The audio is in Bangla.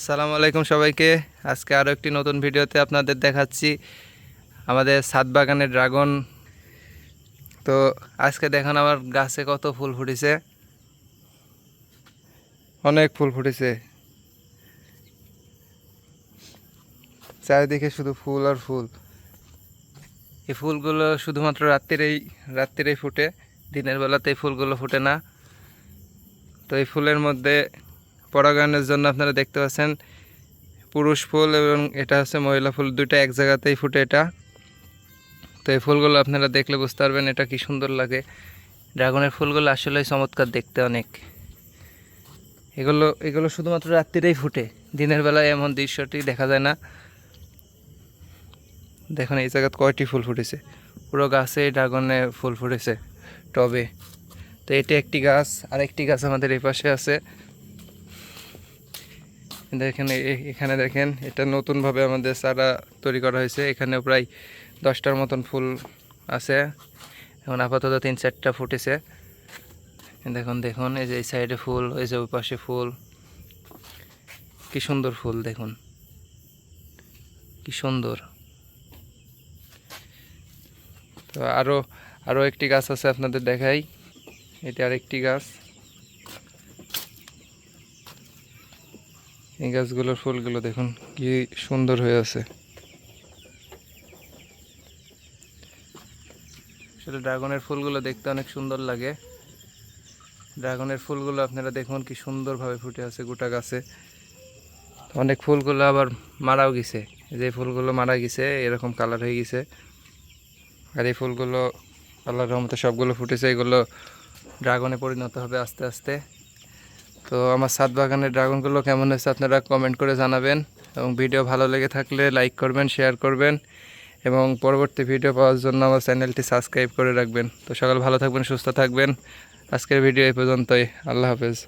আসসালামু আলাইকুম সবাইকে। আজকে আরও একটি নতুন ভিডিওতে আপনাদের দেখাচ্ছি আমাদের সাত বাগানের ড্রাগন। তো আজকে দেখুন আমার গাছে কত ফুল ফুটেছে। অনেক ফুল ফুটেছে। চারিদিকে শুধু ফুল আর ফুল। এই ফুলগুলো শুধুমাত্র রাত্রিরেই রাত্রিরেই ফুটে, দিনের বেলাতে এই ফুলগুলো ফুটে না। তো এই ফুলের মধ্যে পরাগায়নের জন্য আপনারা দেখতে পাচ্ছেন পুরুষ ফুল এবং এটা হচ্ছে মহিলা ফুল। দুইটা এক জায়গাতেই ফুটে এটা। তো এই ফুলগুলো আপনারা দেখলে বুঝতে পারবেন এটা কি সুন্দর লাগে। ড্রাগনের ফুলগুলো আসলে চমৎকার দেখতে অনেক। এগুলো এগুলো শুধুমাত্র রাত্রিরেই ফুটে। দিনের বেলায় এমন দৃশ্যটি দেখা যায় না। দেখুন, এই জায়গায় কয়টি ফুল ফুটেছে। পুরো গাছে ড্রাগনে ফুল ফুটেছে। টবে। তো এটি একটি গাছ আর একটি গাছ আমাদের এই পাশে আছে। দেখেন এখানে দেখেন, এটা নতুনভাবে আমাদের চারা তৈরি করা হয়েছে। এখানে প্রায় দশটার মতন ফুল আছে। এখন আপাতত তিন চারটা ফুটেছে। দেখুন দেখুন, এই যে এই সাইডে ফুল, এই যে ওই পাশে ফুল। কি সুন্দর ফুল, দেখুন। কি সুন্দর। তো আরও আরও একটি গাছ আছে আপনাদের দেখাই। এটা আরেকটি গাছ। এই গাছগুলোর ফুলগুলো দেখুন, কি সুন্দর হয়ে আছে। আসলে ড্রাগনের ফুলগুলো দেখতে অনেক সুন্দর লাগে। ড্রাগনের ফুলগুলো আপনারা দেখুন, কি সুন্দরভাবে ফুটে আছে গোটা গাছে। অনেক ফুলগুলো আবার মারাও গেছে। যে ফুলগুলো মারা গেছে, এরকম কালার হয়ে গেছে। আর এই ফুলগুলো আল্লাহর রহমতে সবগুলো ফুটেছে, এগুলো ড্রাগনে পরিণত হবে আস্তে আস্তে। তো আমার সাত বাগানের ড্রাগনগুলো কেমন হয়েছে আপনারা কমেন্ট করে জানাবেন এবং ভিডিও ভালো লেগে থাকলে লাইক করবেন শেয়ার করবেন এবং পরবর্তী ভিডিও পাওয়ার জন্য আমার চ্যানেলটি সাবস্ক্রাইব করে রাখবেন। তো সকাল ভালো থাকবেন, সুস্থ থাকবেন। আজকের ভিডিও এই পর্যন্তই। আল্লাহ হাফেজ।